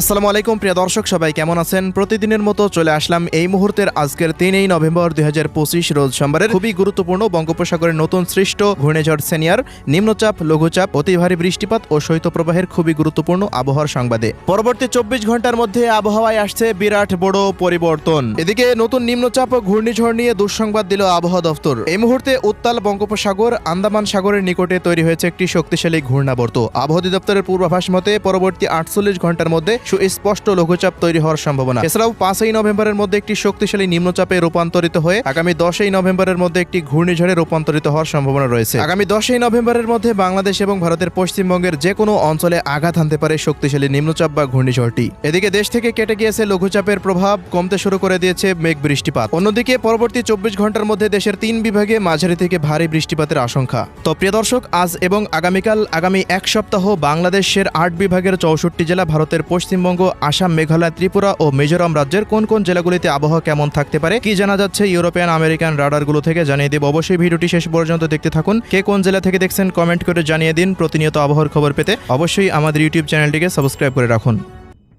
আসসালামু আলাইকুম, প্রিয় দর্শক, সবাই কেমন আছেন? প্রতিদিনের মতো চলে আসলাম এই মুহূর্তের আজকের তিনই নভেম্বর দুই হাজার পঁচিশ রোজ সোমবারের খুবই গুরুত্বপূর্ণ বঙ্গোপসাগরের নতুন সৃষ্ট ঘূর্ণিঝড় সেনিয়ার নিম্নচাপ, লঘুচাপ, অতি ভারী বৃষ্টিপাত ও শৈত্যপ্রবাহের খুবই গুরুত্বপূর্ণ আবহাওয়ার সংবাদে। পরবর্তী চব্বিশ ঘণ্টার মধ্যে আবহাওয়ায় আসছে বিরাট বড় পরিবর্তন। এদিকে নতুন নিম্নচাপ ও ঘূর্ণিঝড় নিয়ে দুঃসংবাদ দিল আবহাওয়া দফতর। এই মুহূর্তে উত্তাল বঙ্গোপসাগর, আন্দামান সাগরের নিকটে তৈরি হয়েছে একটি শক্তিশালী ঘূর্ণাবর্ত। আবহাওয়া দপ্তরের পূর্বাভাস মতে, পরবর্তী আটচল্লিশ ঘণ্টার মধ্যে সুস্পষ্ট লঘুচাপ তৈরি হওয়ার সম্ভাবনা। এছাড়াও পাঁচই নভেম্বরের মধ্যে একটি শক্তিশালী নিম্নচাপে রূপান্তরিত হয়ে আগামী দশই নভেম্বরের মধ্যে একটি ঘূর্ণিঝড়ে রূপান্তরিত হওয়ার সম্ভাবনা রয়েছে। আগামী দশই নভেম্বরের মধ্যে বাংলাদেশ এবং ভারতের পশ্চিমবঙ্গের যে কোনো অঞ্চলে আঘাত হানতে পারে শক্তিশালী নিম্নচাপ বা ঘূর্ণিঝড়টি। এদিকে দেশ থেকে কেটে গিয়েছে লঘুচাপের প্রভাব, কমতে শুরু করে দিয়েছে মেঘ বৃষ্টিপাত অন্যদিকে পরবর্তী চব্বিশ ঘণ্টার মধ্যে দেশের তিন বিভাগে মাঝারি থেকে ভারী বৃষ্টিপাতের আশঙ্কা। তো প্রিয় দর্শক, আজ এবং আগামীকাল, আগামী এক সপ্তাহ বাংলাদেশের আট বিভাগের চৌষট্টি জেলা ভারতের পশ্চিমবঙ্গ, আসাম, মেঘালয়, ত্রিপুরা ও মিজোরাম রাজ্যের কোন কোন জেলাগুলিতে আবহাওয়া কেমন থাকতে পারে? কি জানা যাচ্ছে ইউরোপিয়ান, আমেরিকান রাডারগুলো থেকে জানিয়ে দেব। অবশ্যই ভিডিওটি শেষ পর্যন্ত দেখতে থাকুন। কে কোন জেলা থেকে দেখছেন, কমেন্ট করে জানিয়ে দিন। প্রতিনিয়ত আবহাওয়ার খবর পেতে অবশ্যই আমাদের ইউটিউব চ্যানেলটিকে সাবস্ক্রাইব করে রাখুন।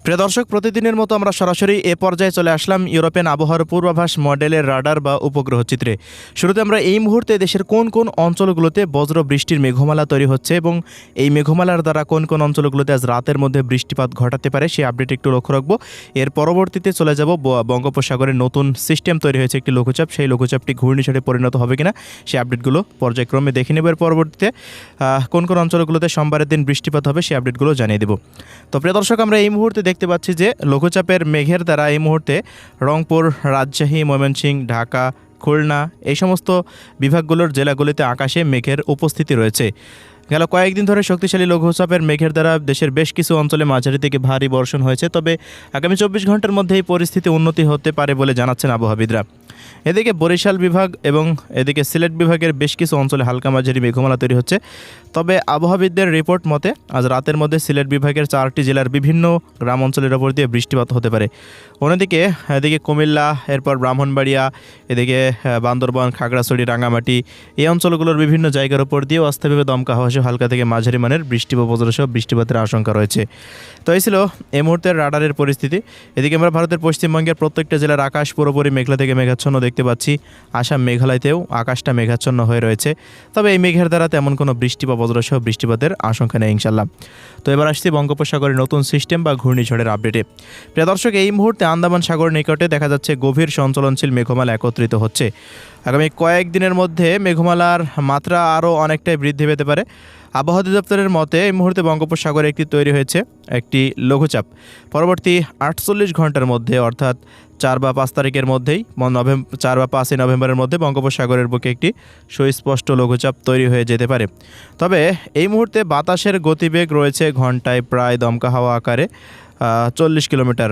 প্রিয় দর্শক, প্রতিদিনের মতো আমরা সরাসরি এ পর্যায়ে চলে আসলাম ইউরোপিয়ান আবহাওয়ার পূর্বাভাস মডেলের রাডার বা উপগ্রহ চিত্রে। শুরুতে আমরা এই মুহূর্তে দেশের কোন কোন অঞ্চলগুলোতে বজ্র বৃষ্টির মেঘমালা তৈরি হচ্ছে এবং এই মেঘমালার দ্বারা কোন কোন অঞ্চলগুলোতে আজ রাতের মধ্যে বৃষ্টিপাত ঘটাতে পারে সেই আপডেট একটু লক্ষ্য রাখব। এর পরবর্তীতে চলে যাব ব- বঙ্গোপসাগরের নতুন সিস্টেম তৈরি হয়েছে একটি লঘুচাপ। সেই লঘুচাপটি ঘূর্ণিঝড়ে পরিণত হবে কিনা সেই আপডেটগুলো পর্যায়ক্রমে দেখে নেব। এর পরবর্তীতে কোন কোন অঞ্চলগুলোতে সোমবারের দিন বৃষ্টিপাত হবে সেই আপডেটগুলো জানিয়ে দেব। তো প্রিয় দর্শক, আমরা এই মুহূর্তে দেখতে পাচ্ছি যে লঘুচাপের মেঘের দ্বারা এই মুহূর্তে রংপুর, রাজশাহী, ময়মনসিংহ, ঢাকা, খুলনা এই সমস্ত বিভাগগুলোর জেলাগুলিতে আকাশে মেঘের উপস্থিতি রয়েছে। গেল কয়েকদিন ধরে শক্তিশালী লঘুচাপের মেঘের দ্বারা দেশের বেশ কিছু অঞ্চলে মাঝারি থেকে ভারী বর্ষণ হয়েছে, তবে আগামী চব্বিশ ঘণ্টার মধ্যে এই পরিস্থিতি উন্নতি হতে পারে বলে জানাচ্ছেন আবহাওয়াবিদরা। এদিকে বরিশাল বিভাগ এবং এদিকে সিলেট বিভাগের বেশ কিছু অঞ্চলে হালকা মাঝারি মেঘমালা তৈরি হচ্ছে। তবে আবহাওয়াবিদদের রিপোর্ট মতে, আজ রাতের মধ্যে সিলেট বিভাগের চারটি জেলার বিভিন্ন গ্রাম অঞ্চলের ওপর দিয়ে বৃষ্টিপাত হতে পারে। অন্যদিকে, এদিকে কুমিল্লা, এরপর ব্রাহ্মণবাড়িয়া, এদিকে বান্দরবান, খাগড়াছড়ি রাঙামাটি এই অঞ্চলগুলোর বিভিন্ন জায়গার উপর দিয়েও অস্থায়ীভাবে দমকা হওয়া সহ হালকা থেকে মাঝারি মানের বৃষ্টি বা বজ্রসহ বৃষ্টিপাতের আশঙ্কা রয়েছে। তো এই ছিল এই মুহূর্তের রাডারের পরিস্থিতি। এদিকে আমরা ভারতের পশ্চিমবঙ্গের প্রত্যেকটা জেলার আকাশ পুরোপুরি মেঘলা থেকে মেঘাচ্ছন্ন দেখতে পাচ্ছি। আসাম মেঘালয়তেও আকাশটা মেঘাচ্ছন্ন হয়ে রয়েছে। তবে এই মেঘের দ্বারা তেমন কোনো বৃষ্টি বা বজ্রসহ বৃষ্টিপাতের আশঙ্কা নেই ইনশাল্লাহ তো এবার আসছি বঙ্গোপসাগরের নতুন সিস্টেম বা ঘূর্ণিঝড়ের আপডেটে। প্রিয় দর্শক, এই মুহূর্তে আন্দামান সাগর নিকটে দেখা যাচ্ছে গভীর সঞ্চলনশীল মেঘমালা একত্রিত হচ্ছে। আগামী কয়েকদিনের মধ্যে মেঘমালার মাত্রা আরও অনেকটাই বৃদ্ধি পেতে পারে। আবহাওয়া অধিদপ্তরের মতে, এই মুহূর্তে বঙ্গোপসাগরে একটি তৈরি হয়েছে একটি লঘুচাপ। পরবর্তী আটচল্লিশ ঘণ্টার মধ্যে, অর্থাৎ চার বা পাঁচ তারিখের মধ্যেই নভেম্বর চার বা পাঁচই নভেম্বরের মধ্যে বঙ্গোপসাগরের বুকে একটি সুস্পষ্ট লঘুচাপ তৈরি হয়ে যেতে পারে। তবে এই মুহূর্তে বাতাসের গতিবেগ রয়েছে ঘন্টায় প্রায় দমকা হাওয়া আকারে চল্লিশ কিলোমিটার।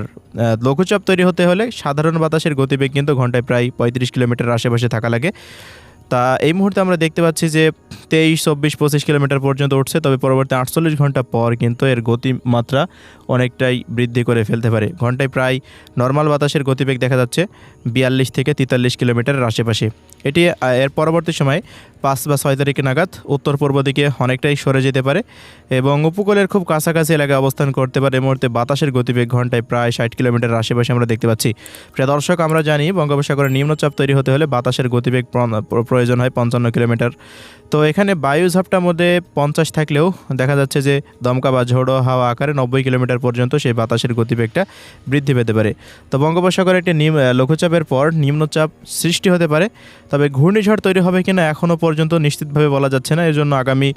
লঘুচাপ তৈরি হতে হলে সাধারণ বাতাসের গতিবেগ কিন্তু ঘন্টায় প্রায় পঁয়ত্রিশ কিলোমিটার আশেপাশে থাকা লাগে। তা এই মুহূর্তে আমরা দেখতে পাচ্ছি যে তেইশ, চব্বিশ, পঁচিশ কিলোমিটার পর্যন্ত উঠছে, তবে পরবর্তী আটচল্লিশ ঘণ্টা পর কিন্তু এর গতিমাত্রা অনেকটাই বৃদ্ধি করে ফেলতে পারে। ঘন্টায় প্রায় নর্মাল বাতাসের গতিবেগ দেখা যাচ্ছে, বিয়াল্লিশ থেকে তেতাল্লিশ কিলোমিটারের আশেপাশে। এটি এর পরবর্তী সময় পাঁচ বা ছয় তারিখে নাগাদ উত্তর পূর্ব দিকে অনেকটাই সরে যেতে পারে এবং উপকূলের খুব কাছাকাছি এলাকায় অবস্থান করতে পারে। এই মুহূর্তে বাতাসের গতিবেগ ঘন্টায় প্রায় ষাট কিলোমিটার আশেপাশে আমরা দেখতে পাচ্ছি। প্রিয় দর্শক, আমরা জানি বঙ্গোপসাগরে নিম্নচাপ তৈরি হতে হলে বাতাসের গতিবেগ প্র- প্র- প্রয়োজন হয় পঞ্চান্ন কিলোমিটার। তো এখানে বায়ু ঝাপটার মধ্যে পঞ্চাশ থাকলেও দেখা যাচ্ছে যে দমকা বা ঝোড়ো হাওয়া আকারে নব্বই কিলোমিটার পর্যন্ত সেই বাতাসের গতিবেগটা বৃদ্ধি পেতে পারে। তো বঙ্গোপসাগরে একটি নিম লঘুচাপের পর নিম্নচাপ সৃষ্টি হতে পারে। তবে ঘূর্ণিঝড় তৈরি হবে কিনা এখনও পর্যন্ত নিশ্চিতভাবে বলা যাচ্ছে না। এর জন্য আগামী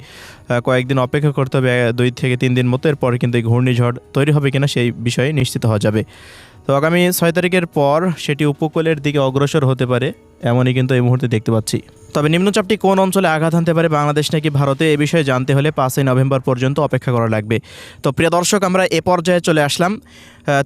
কয়েকদিন অপেক্ষা করতে হবে দুই থেকে তিন দিন মতো। এরপর কিন্তু এই ঘূর্ণিঝড় তৈরি হবে কিনা সেই বিষয়ে নিশ্চিত হওয়া যাবে। তো আগামী ছয় তারিখের পর সেটি উপকূলের দিকে অগ্রসর হতে পারে। এমনই কিন্তু এই মুহূর্তে দেখতে পাচ্ছি। তবে নিম্নচাপটি কোন অঞ্চলে আঘাত হানতে পারে বাংলাদেশ নাকি ভারতে, এ বিষয়ে জানতে হলে পাঁচই নভেম্বর পর্যন্ত অপেক্ষা করা লাগবে। তো প্রিয় দর্শক, আমরা এ পর্যায়ে চলে আসলাম।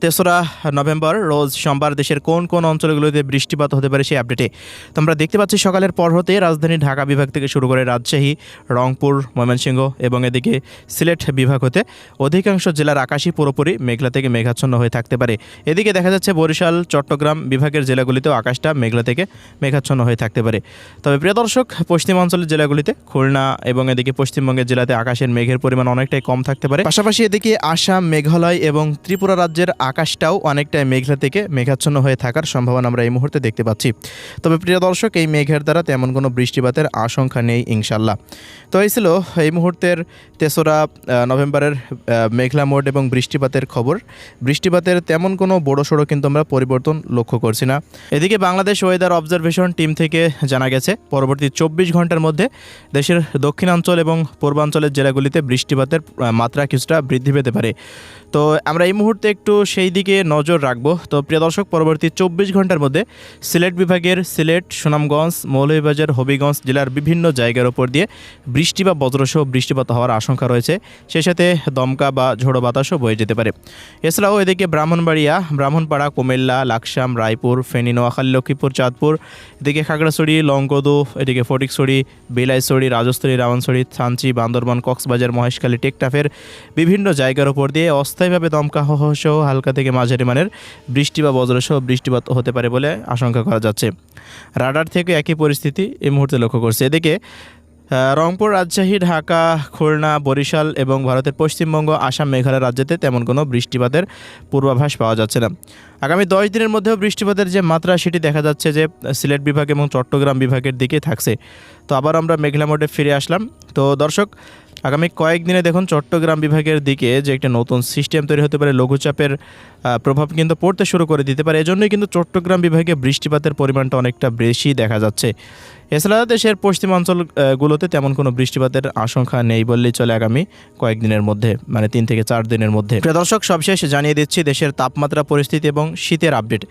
তেসরা নভেম্বর, রোজ সোমবার দেশের কোন কোন অঞ্চলগুলোতে বৃষ্টিপাত হতে পারে সেই আপডেটে। তো আমরা দেখতে পাচ্ছি সকালের পর হতে রাজধানী ঢাকা বিভাগ থেকে শুরু করে রাজশাহী, রংপুর, ময়মনসিংহ এবং এদিকে সিলেট বিভাগ হতে অধিকাংশ জেলার আকাশই পুরোপুরি মেঘলা থেকে মেঘাচ্ছন্ন হয়ে থাকতে পারে। এদিকে দেখা যাচ্ছে বরিশাল, চট্টগ্রাম বিভাগের জেলাগুলিতেও আকাশটা মেঘলা থেকে মেঘাচ্ছন্ন হয়ে থাকতে পারে। তবে প্রিয় দর্শক পশ্চিমাঞ্চলের জেলাগুলিতে খুলনা এবং এদিকে পশ্চিমবঙ্গের জেলাতে আকাশের মেঘের পরিমাণ অনেকটাই কম থাকতে পারে। পাশাপাশি এদিকে আসাম, মেঘালয় এবং ত্রিপুরা রাজ্যের আকাশটাও অনেকটাই মেঘলা থেকে মেঘাচ্ছন্ন হয়ে থাকার সম্ভাবনা আমরা এই মুহূর্তে দেখতে পাচ্ছি। তবে প্রিয় দর্শক, এই মেঘের দ্বারা তেমন কোনো বৃষ্টিপাতের আশঙ্কা নেই ইনশাল্লাহ তো এই ছিল এই মুহূর্তের তেসরা নভেম্বরের মেঘলা মোড এবং বৃষ্টিপাতের খবর। বৃষ্টিপাতের তেমন কোনো বড় সড়ো কিন্তু আমরা পরিবর্তন লক্ষ্য করছি না। এদিকে বাংলাদেশ ওয়েদার অবজারভেশন টিম থেকে জানা গেছে, পরবর্তী চব্বিশ ঘণ্টার মধ্যে দেশের দক্ষিণাঞ্চল এবং পূর্বাঞ্চলের জেলাগুলিতে বৃষ্টিপাতের মাত্রা কিছুটা বৃদ্ধি পেতে পারে। তো আমরা এই মুহূর্তে একটু সেই দিকে নজর রাখব। তো প্রিয় দর্শক, পরবর্তী চব্বিশ ঘণ্টার মধ্যে সিলেট বিভাগের সিলেট, সুনামগঞ্জ, মৌলভীবাজার, হবিগঞ্জ জেলার বিভিন্ন জায়গার উপর দিয়ে বৃষ্টি বা বজ্রসহ বৃষ্টিপাত হওয়ার আশঙ্কা রয়েছে। সেই সাথে দমকা বা ঝোড়ো বাতাসও বয়ে যেতে পারে। এছাড়াও এদিকে ব্রাহ্মণবাড়িয়া, ব্রাহ্মণপাড়া, কুমিল্লা, লাকসাম, রায়পুর, ফেনী, নোয়াখালী, লক্ষ্মীপুর, চাঁদপুর এদিকে খাগড়াছড়ি লংকদু এদিকে ফটিকছড়ি, বিলাইছড়ি রাজস্থলী রাওয়ানছড়ি থানচি বান্দরবান, কক্সবাজার, মহেশখালী, টেকটাফের বিভিন্ন জায়গার উপর দিয়ে অস্থায়ীভাবে দমকা সহ হালকা থেকে মাঝারি মানের বৃষ্টি বা বজ্রসহ বৃষ্টিপাত হতে পারে বলে আশঙ্কা করা যাচ্ছে। রাডার থেকে একই পরিস্থিতি এই মুহূর্তে লক্ষ্য করছে। এদিকে রংপুর, রাজশাহী, ঢাকা, খুলনা, বরিশাল এবং ভারতের পশ্চিমবঙ্গ, আসাম, মেঘালয় রাজ্যতে তেমন কোনো বৃষ্টিপাতের পূর্বাভাস পাওয়া যাচ্ছে না। আগামী দশ দিনের মধ্যেও বৃষ্টিপাতের যে মাত্রা, সেটি দেখা যাচ্ছে যে সিলেট বিভাগ এবং চট্টগ্রাম বিভাগের দিকে থাকছে। তো আবার আমরা মেঘলা মোডে ফিরে আসলাম। তো দর্শক, আগামী কয়েকদিনে দেখুন চট্টগ্রাম বিভাগের দিকে যে একটা নতুন সিস্টেম তৈরি হতে পারে, লঘুচাপের প্রভাব কিন্তু পড়তে শুরু করে দিতে পারে। এজন্যই কিন্তু চট্টগ্রাম বিভাগে বৃষ্টিপাতের পরিমাণটা অনেকটা বেশি দেখা যাচ্ছে। এছাড়া দেশের পশ্চিমাঞ্চলগুলোতে তেমন কোনো বৃষ্টিপাতের আশঙ্কা নেই বললেই চলে আগামী কয়েকদিনের মধ্যে মানে তিন থেকে চার দিনের মধ্যে। প্রিয় দর্শক, সবশেষ জানিয়ে দিচ্ছি দেশের তাপমাত্রা, পরিস্থিতি এবং শীতের আপডেট।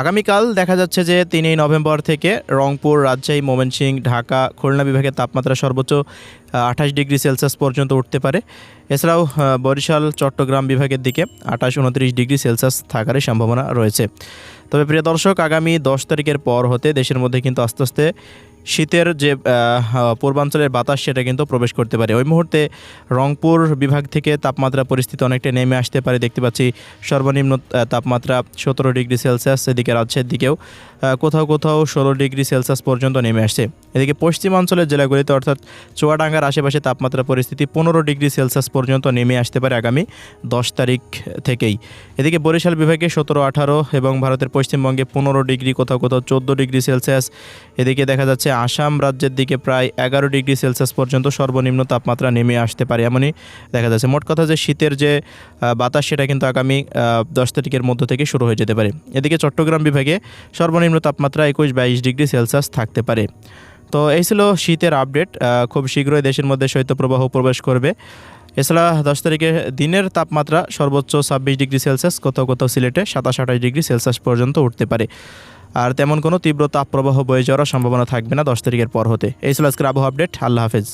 আগামীকাল দেখা যাচ্ছে যে তিনই নভেম্বর থেকে রংপুর, রাজশাহী, ময়মনসিংহ, ঢাকা, খুলনা বিভাগের তাপমাত্রা সর্বোচ্চ আঠাশ ডিগ্রি সেলসিয়াস পর্যন্ত উঠতে পারে। এছাড়াও বরিশাল, চট্টগ্রাম বিভাগের দিকে আঠাশ উনত্রিশ ডিগ্রি সেলসিয়াস থাকার সম্ভাবনা রয়েছে। তবে প্রিয় দর্শক, আগামী দশ তারিখের পর হতে দেশের মধ্যে কিন্তু আস্তে আস্তে শীতের যে পূর্বাঞ্চলের বাতাস সেটা কিন্তু প্রবেশ করতে পারে। ওই মুহূর্তে রংপুর বিভাগ থেকে তাপমাত্রা পরিস্থিতি অনেকটা নেমে আসতে পারে। দেখতে পাচ্ছি সর্বনিম্ন তাপমাত্রা সতেরো ডিগ্রি সেলসিয়াস, এদিকে রাজশাহীর দিকেও। কোথাও কোথাও ষোলো ডিগ্রি সেলসিয়াস পর্যন্ত নেমে আসছে। এদিকে পশ্চিমাঞ্চলের জেলাগুলিতে অর্থাৎ চুয়াডাঙ্গার আশেপাশে তাপমাত্রা পরিস্থিতি পনেরো ডিগ্রি সেলসিয়াস পর্যন্ত নেমে আসতে পারে আগামী দশ তারিখ থেকেই। এদিকে বরিশাল বিভাগে সতেরো, আঠারো এবং ভারতের পশ্চিমবঙ্গে পনেরো ডিগ্রি, কোথাও কোথাও চোদ্দ ডিগ্রি সেলসিয়াস। এদিকে দেখা যাচ্ছে আসাম রাজ্যের দিকে প্রায় এগারো ডিগ্রি সেলসিয়াস পর্যন্ত সর্বনিম্ন তাপমাত্রা নেমে আসতে পারে এমনই দেখা যাচ্ছে। মোট কথা যে শীতের যে বাতাস সেটা কিন্তু আগামী দশ তারিখের মধ্য থেকে শুরু হয়ে যেতে পারে। এদিকে চট্টগ্রাম বিভাগে সর্বনিম্ন তাপমাত্রা একুশ বাইশ ডিগ্রি সেলসিয়াস থাকতে পারে। তো এই ছিল শীতের আপডেট। খুব শীঘ্রই দেশের মধ্যে শৈত্যপ্রবাহ প্রবেশ করবে। এছাড়া দশ তারিখে দিনের তাপমাত্রা সর্বোচ্চ ছাব্বিশ ডিগ্রি সেলসিয়াস, কোথাও কোথাও সিলেটে সাতাশ আঠাশ ডিগ্রি সেলসিয়াস পর্যন্ত উঠতে পারে। আর তেমন কোনো তীব্র তাপপ্রবাহ বয়ে যাওয়ার সম্ভাবনা থাকবে না দশ তারিখের পর হতে। এই ছিল আজকের আবহাওয়া আপডেট। আল্লাহ হাফেজ।